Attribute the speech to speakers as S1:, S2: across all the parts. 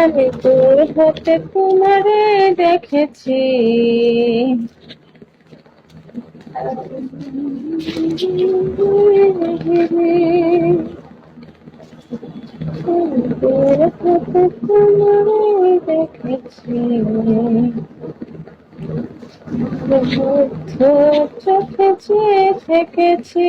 S1: আমি দূর হতে তোমারে দেখেছি। হতে দেখেছি চোখে চেয়ে থেকেছি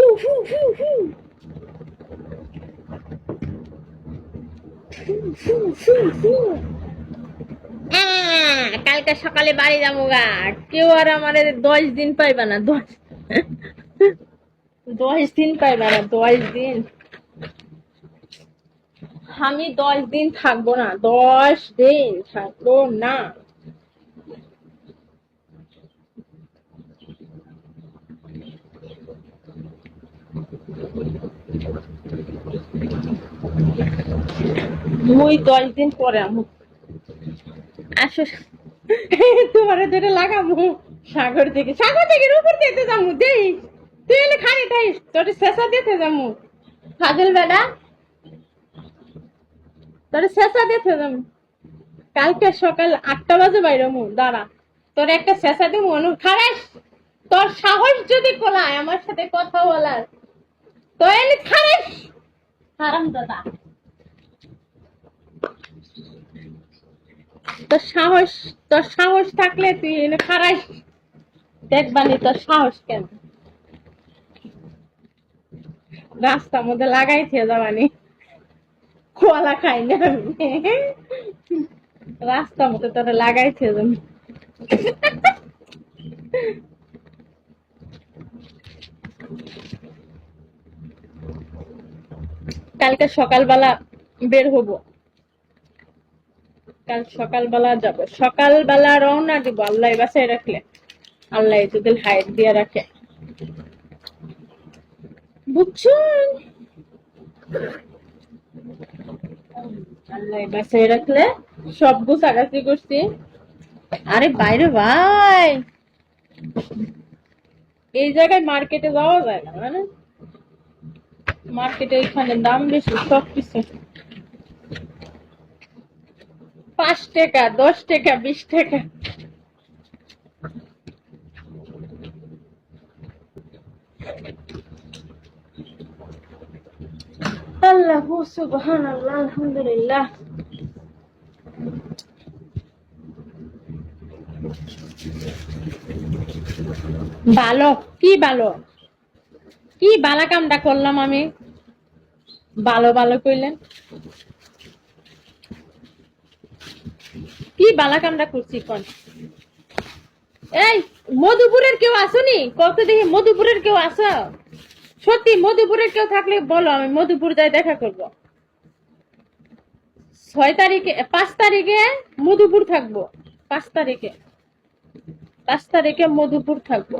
S1: কালকে সকালে বাড়ি যাব গা। কেউ আর আমার দশ দিন পাইবা না, দশ। দশ দিন পাইবা না, দশ দিন। আমি দশ দিন থাকব না, দশ দিন থাকব না। মুই দশ দিন পরে আসো। তোমার ধরে সাগর থেকে সাগর থেকে উপর দিতে দেই। তুই এলে তোর শেষা দিতে ফাজল বেটা। তোর শেষা দিতে কালকে সকাল আটটা বাজে বাইরে দাঁড়া। তোর একটা শেষা দিব, অনু খারাস তোর সাহস যদি কোলায় আমার সাথে কথা বলার। তো এলে খারাস তোর সাহস তোর সাহস থাকলে তুই এনে খারাস দেখবানি তোর সাহস কেন? রাস্তার মধ্যে লাগাই খেয়ে যাবানি খোয়ালা খাই না রাস্তার মধ্যে তোরা লাগাই খেয়ে যাবি কালকে সকালবেলা বের হব। কাল সকালবেলা যাব। সকালবেলা রওনা দিব, আল্লাহ বাসায় রাখলে। আল্লাহ যদি হাইট দিয়ে রাখে। বুঝছেন আল্লাহ বাসায় রাখলে সব গুছাগাছি করছি। আরে বাইরে ভাই! এই জায়গায় মার্কেটে যাওয়া যায় না মানে মার্কেটে এখানে দাম বেশি, সব কিছু। পাঁচ টাকা, দশ টাকা, বিশ টাকা। আল্লাহ সুবহান আল্লাহ আলহামদুলিল্লাহ। ভালো কি ভালো কি বালা কামটা করলাম আমি? ভালো ভালো কইলেন। কি বালা কামটা করছি কোন? এই, মধুপুরের কেউ আসনি? কত দেখি, মধুপুরের কেউ আসো? সত্যি, মধুপুরের কেউ থাকলে বলো, আমি মধুপুর যাই দেখা করব। ছয় তারিখে, পাঁচ তারিখে মধুপুর থাকব। পাঁচ তারিখে পাঁচ তারিখে মধুপুর থাকব।